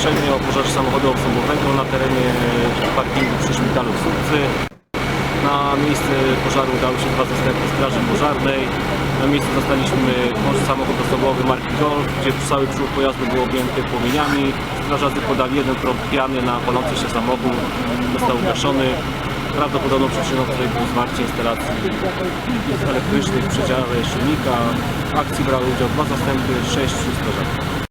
zgłoszenie o pożarze samochodu osobowego na terenie e, parkingu przy szpitalu w Słupcy. Na miejsce pożaru udały się dwa zastępy straży pożarnej. Na miejscu zastaliśmy samochód osobowy marki Golf, gdzie cały przód pojazdu był objęty płomieniami. Strażacy podali jeden prąd piany na palący się samochód. Został ugaszony. Prawdopodobną przyczyną tutaj było zwarcie instalacji elektrycznych w przedziale silnika. W akcji brały udział dwa zastępy, sześciu strażaków.